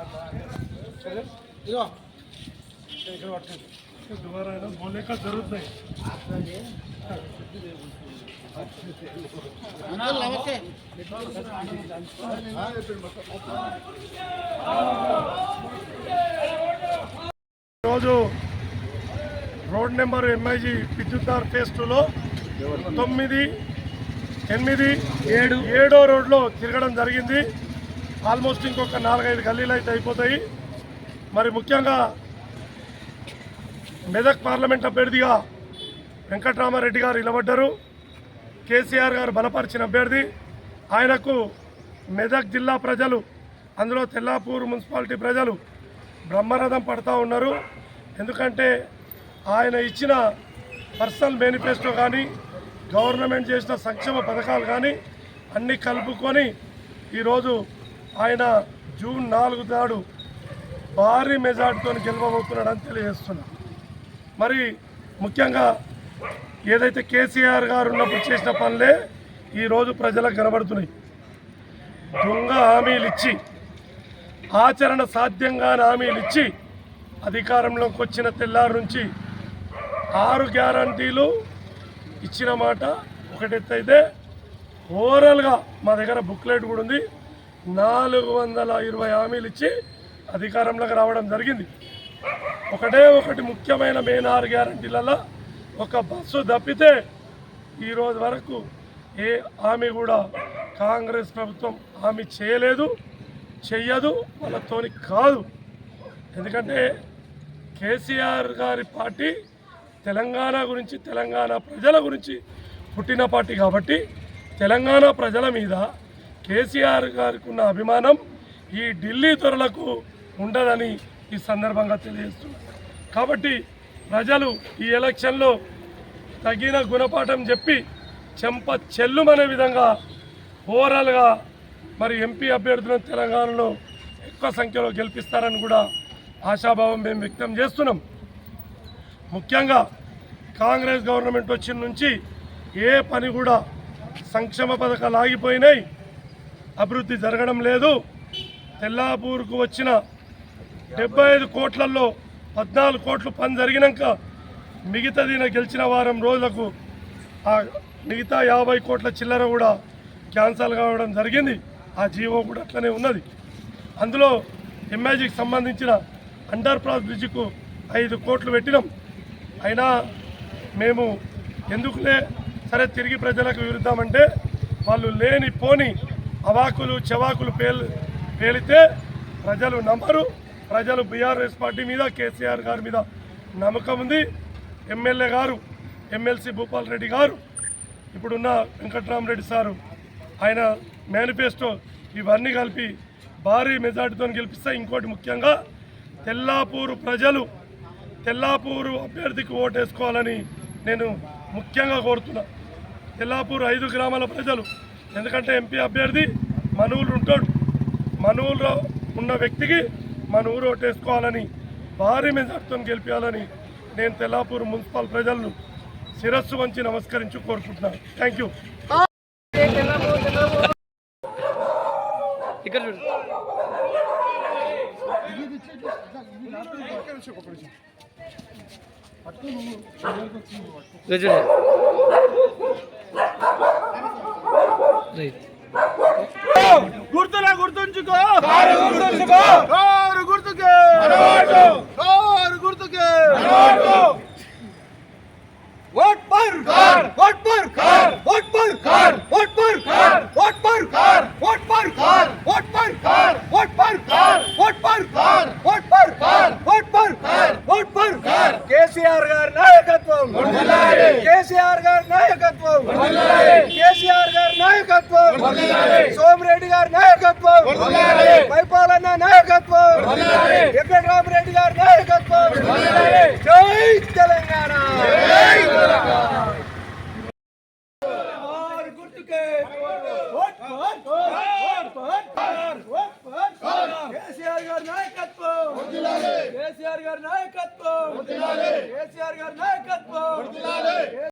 ఇదిగో. ఇక్కడ పట్టుకోండి. దుబారా అయినా బోలేక జరుగుతున్నాయి నమస్తే. రోజు రోడ్ నెంబర్ ఎంఐజీ విద్యుత్తార్ ఫేస్ టూలో తొమ్మిది ఎనిమిది ఏడు ఏడో రోడ్లో తిరగడం జరిగింది. ఆల్మోస్ట్ ఇంకొక నాలుగైదు గల్లీలు అయితే అయిపోతాయి. మరి ముఖ్యంగా మెదక్ పార్లమెంట్ అభ్యర్థిగా వెంకటరామారెడ్డి గారు నిలబడ్డారు. కేసీఆర్ గారు బలపరిచిన అభ్యర్థి. ఆయనకు మెదక్ జిల్లా ప్రజలు అందులో తెల్లాపూర్ మున్సిపాలిటీ ప్రజలు బ్రహ్మరథం పడతా ఉన్నారు. ఎందుకంటే ఆయన ఇచ్చిన పర్సనల్ మేనిఫెస్టో కానీ గవర్నమెంట్ చేసిన సంక్షేమ పథకాలు కానీ అన్నీ కలుపుకొని ఈరోజు ఆయన జూన్ నాలుగు నాడు భారీ మెజార్టీతో గెలవబోతున్నాడని తెలియజేస్తున్నా. మరి ముఖ్యంగా ఏదైతే కేసీఆర్ గారు ఉన్నప్పుడు చేసిన పనులే ఈరోజు ప్రజలకు కనబడుతున్నాయి. దొంగ హామీలు ఇచ్చి ఆచరణ సాధ్యంగా హామీలు ఇచ్చి అధికారంలోకి వచ్చిన తెల్లారి నుంచి ఆరు గ్యారంటీలు ఇచ్చిన మాట ఒకటెత్తైతే ఓవరాల్గా మా దగ్గర బుక్లెట్ కూడా ఉంది. నాలుగు వందల ఇరవై హామీలు ఇచ్చి అధికారంలోకి రావడం జరిగింది. ఒకటే ఒకటి ముఖ్యమైన మెయిన్ ఆరు గ్యారంటీలలో ఒక బస్సు తప్పితే ఈరోజు వరకు ఏ హామీ కూడా కాంగ్రెస్ ప్రభుత్వం హామీ చేయలేదు చెయ్యదు వాళ్ళతోని కాదు. ఎందుకంటే కేసీఆర్ గారి పార్టీ తెలంగాణ గురించి తెలంగాణ ప్రజల గురించి పుట్టిన పార్టీ కాబట్టి తెలంగాణ ప్రజల మీద కేసీఆర్ గారికి ఉన్న అభిమానం ఈ ఢిల్లీ త్వరలకు ఉండదని ఈ సందర్భంగా తెలియజేస్తున్నారు. కాబట్టి ప్రజలు ఈ ఎలక్షన్లో తగిన గుణపాఠం చెప్పి చెంప చెల్లుమనే విధంగా ఓవరాల్గా మరి ఎంపీ అభ్యర్థులను తెలంగాణలో ఎక్కువ సంఖ్యలో గెలిపిస్తారని కూడా ఆశాభావం మేము వ్యక్తం చేస్తున్నాం. ముఖ్యంగా కాంగ్రెస్ గవర్నమెంట్ వచ్చిన నుంచి ఏ పని కూడా సంక్షేమ పథకాలు ఆగిపోయినాయి. అభివృద్ధి జరగడం లేదు. తెల్లాపూర్కు వచ్చిన డెబ్బై ఐదు కోట్లలో పద్నాలుగు కోట్లు పని జరిగినాక మిగతాది గెలిచిన వారం రోజులకు ఆ మిగతా యాభై కోట్ల చిల్లర కూడా క్యాన్సల్ కావడం జరిగింది. ఆ జీవో కూడా అట్లనే ఉన్నది. అందులో ఎంఐజీకి సంబంధించిన అండర్ పాస్ బ్రిడ్జికు ఐదు కోట్లు పెట్టినాం. అయినా మేము ఎందుకులే సరే తిరిగి ప్రజలకు విరుద్దామంటే వాళ్ళు లేని పోని అవాకులు చెవాకులు పేల్ పేలితే ప్రజలు నమ్మరు. ప్రజలు బీఆర్ఎస్ పార్టీ మీద కేసీఆర్ గారి మీద నమ్మకం ఉంది. ఎమ్మెల్యే గారు ఎమ్మెల్సీ భూపాల్ రెడ్డి గారు ఇప్పుడున్న వెంకట్రామరెడ్డి సారు ఆయన మేనిఫెస్టో ఇవన్నీ కలిపి భారీ మెజార్టీతో గెలిపిస్తే ఇంకోటి ముఖ్యంగా తెల్లాపూరు ప్రజలు తెల్లాపూరు అభ్యర్థికి ఓటేసుకోవాలని నేను ముఖ్యంగా కోరుతున్నా. తెల్లాపూరు ఐదు గ్రామాల ప్రజలు ఎందుకంటే ఎంపీ అభ్యర్థి మనవులు ఉంటాడు. మనవులో ఉన్న వ్యక్తికి మన ఊరు ఓటేసుకోవాలని భారీ మెజార్టీతో గెలిపించాలని నేను తెల్లాపూర్ మున్సిపల్ ప్రజలను శిరస్సు వంచి నమస్కరించి కోరుకుంటున్నాను. థ్యాంక్ యూ ఇక్కడ చూడు. రైతు గుర్తుల గుర్తుంచుకో. కారు గుర్తుకే. కారు గుర్తుకే. ఓట్ పర్ ఓట్ సోమిరెడ్డి గారి నాయకత్వం పరిపాలన నాయకత్వం వెంకటరామరెడ్డి గారి నాయకత్వం జై తెలంగాణ కేసీఆర్ గారి నాయకత్వం కేసీఆర్ గారి నాయకత్వం కేసీఆర్ గారి నాయకత్వం